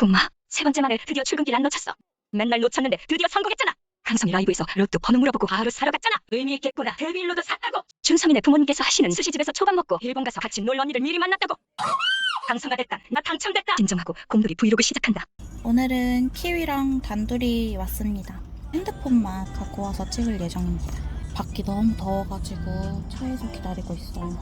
고마. 세 번째 만에 드디어 출근길 안 놓쳤어. 맨날 놓쳤는데 드디어 성공했잖아. 강성이 라이브에서 로또 번호 물어보고 바로 사러 갔잖아. 의미 있겠구나. 데뷔일로도 샀다고. 준서민의 부모님께서 하시는 스시집에서 초밥 먹고 일본 가서 같이 놀 언니를 미리 만났다고. 강성아 됐다. 나 당첨됐다. 진정하고 곰돌이 브이로그 시작한다. 오늘은 키위랑 단둘이 왔습니다. 핸드폰만 갖고 와서 찍을 예정입니다. 밖이 너무 더워가지고 차에서 기다리고 있어요.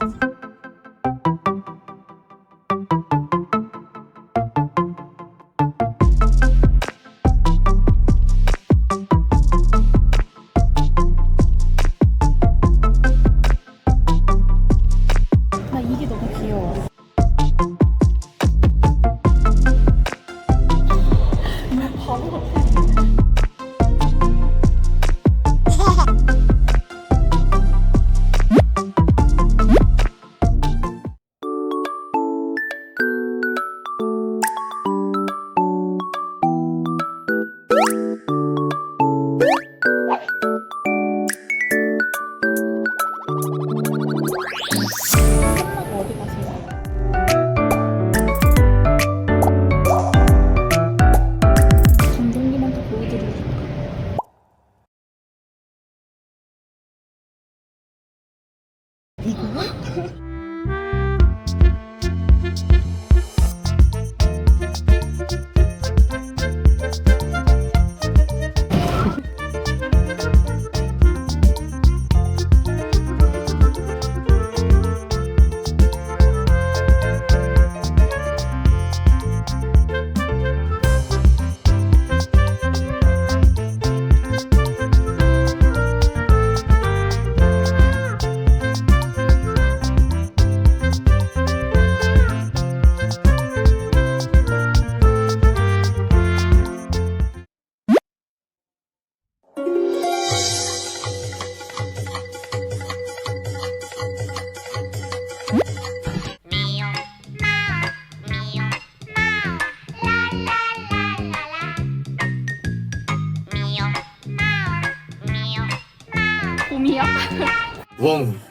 곰이야? 웡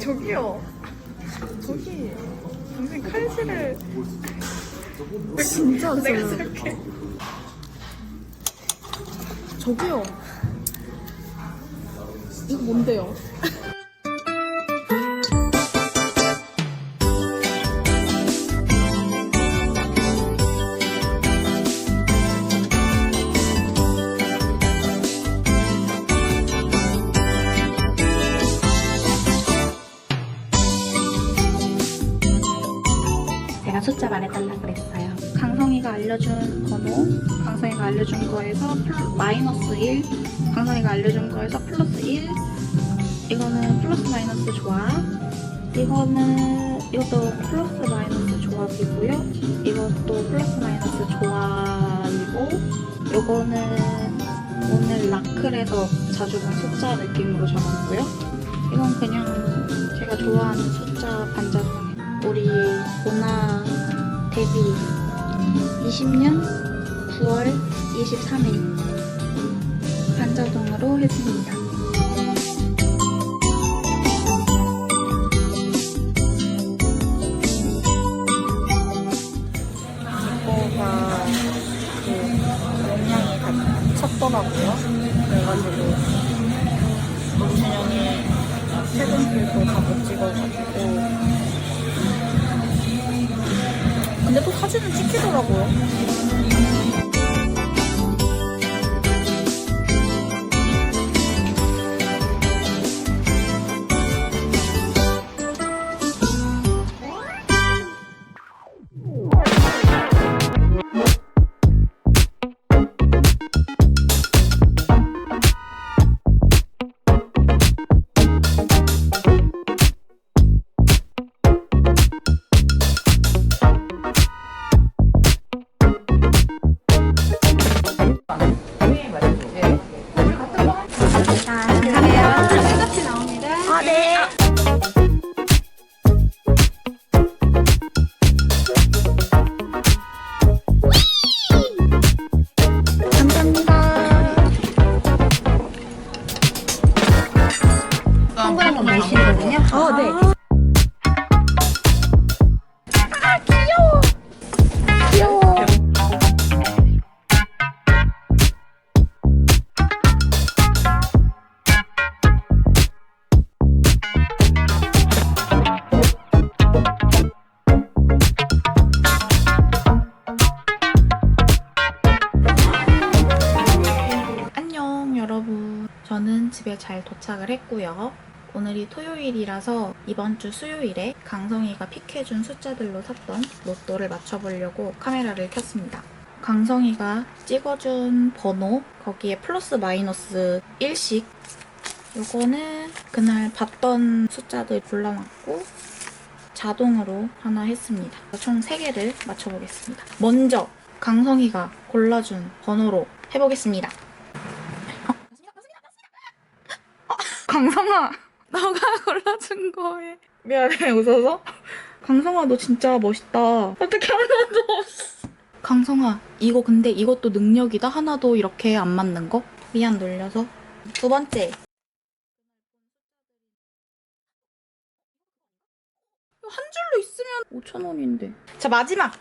저기요. 저기. 당신 칼질을. 진짜 내가 생각해. 저기요. 이거 뭔데요? 알려준 번호, 강성이가 알려준 거에서 플- 마이너스 1, 강성이가 알려준 거에서 플러스 1, 이거는 플러스 마이너스 조합, 이거는 이것도 플러스 마이너스 조합이고요. 이것도 플러스 마이너스 조합이고, 이거는 오늘 라클에서 자주 본 숫자 느낌으로 적었고요. 이건 그냥 제가 좋아하는 숫자 반자동 우리 보나 데뷔 20년 9월 23일 반자동으로 했습니다. 사진은 찍히더라고요. 잘 도착을 했고요. 오늘이 토요일이라서 이번 주 수요일에 강성이가 픽해준 숫자들로 샀던 로또를 맞춰보려고 카메라를 켰습니다. 강성이가 찍어준 번호, 거기에 플러스 마이너스 1씩 요거는 그날 봤던 숫자들 골라놨고 자동으로 하나 했습니다. 총 3개를 맞춰보겠습니다. 먼저 강성이가 골라준 번호로 해보겠습니다. 어, 어, 강성아, 너가 골라준 거에 미안해 웃어서. 강성아 너 진짜 멋있다. 어떻게 하나도 없어. 강성아 이거 근데 이것도 능력이다 하나도 이렇게 안 맞는 거? 미안 놀려서. 두 번째 한 줄로 있으면 5천 원인데. 자 마지막.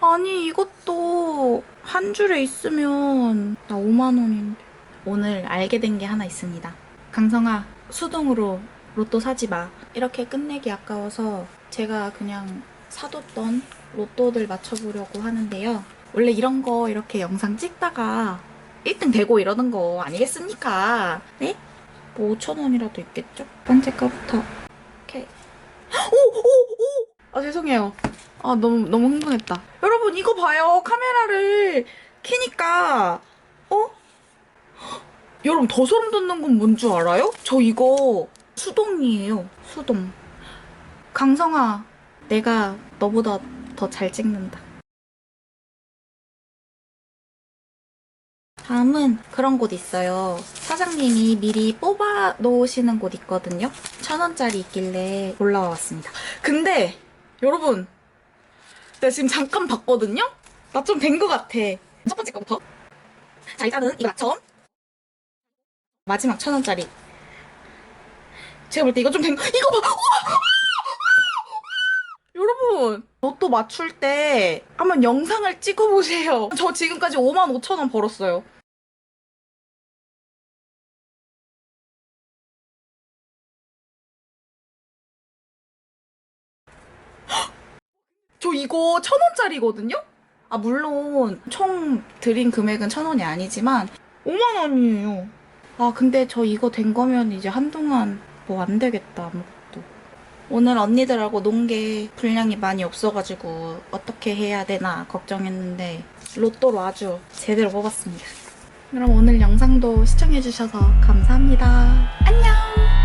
아니 이것도 한 줄에 있으면 나 5만 원인데. 오늘 알게 된 게 하나 있습니다. 강성아 수동으로 로또 사지 마. 이렇게 끝내기 아까워서 제가 그냥 사뒀던 로또들 맞춰보려고 하는데요. 원래 이런 거 이렇게 영상 찍다가 1등 되고 이러는 거 아니겠습니까? 네? 뭐 5천 원이라도 있겠죠? 첫 번째 거부터 이렇게 오! 오! 오! 아 죄송해요. 아 너무 너무 흥분했다. 여러분 이거 봐요. 카메라를 켜니까 어? 여러분 더 소름 돋는 건 뭔 줄 알아요? 저 이거 수동이에요. 수동. 강성아, 내가 너보다 더 잘 찍는다. 다음은 그런 곳 있어요. 사장님이 미리 뽑아 놓으시는 곳 있거든요. 천 원짜리 있길래 올라와 왔습니다. 근데 여러분, 내가 지금 잠깐 봤거든요. 나 좀 된 것 같아. 첫 번째 거부터. 자 일단은 이거 맞춰. 마지막 천 원짜리. 제가 볼 때 이거 좀된 거. 이거 봐. 우와! 여러분, 로또 맞출 때 한번 영상을 찍어보세요. 저 지금까지 5만 5천 원 벌었어요. 저 이거 천 원짜리거든요? 아, 물론 총 드린 금액은 천 원이 아니지만 5만 원이에요. 아, 근데 저 이거 된 거면 이제 한동안 뭐 안 되겠다, 아무것도. 오늘 언니들하고 논 게 분량이 많이 없어가지고 어떻게 해야 되나 걱정했는데 로또로 아주 제대로 뽑았습니다. 그럼 오늘 영상도 시청해주셔서 감사합니다. 안녕!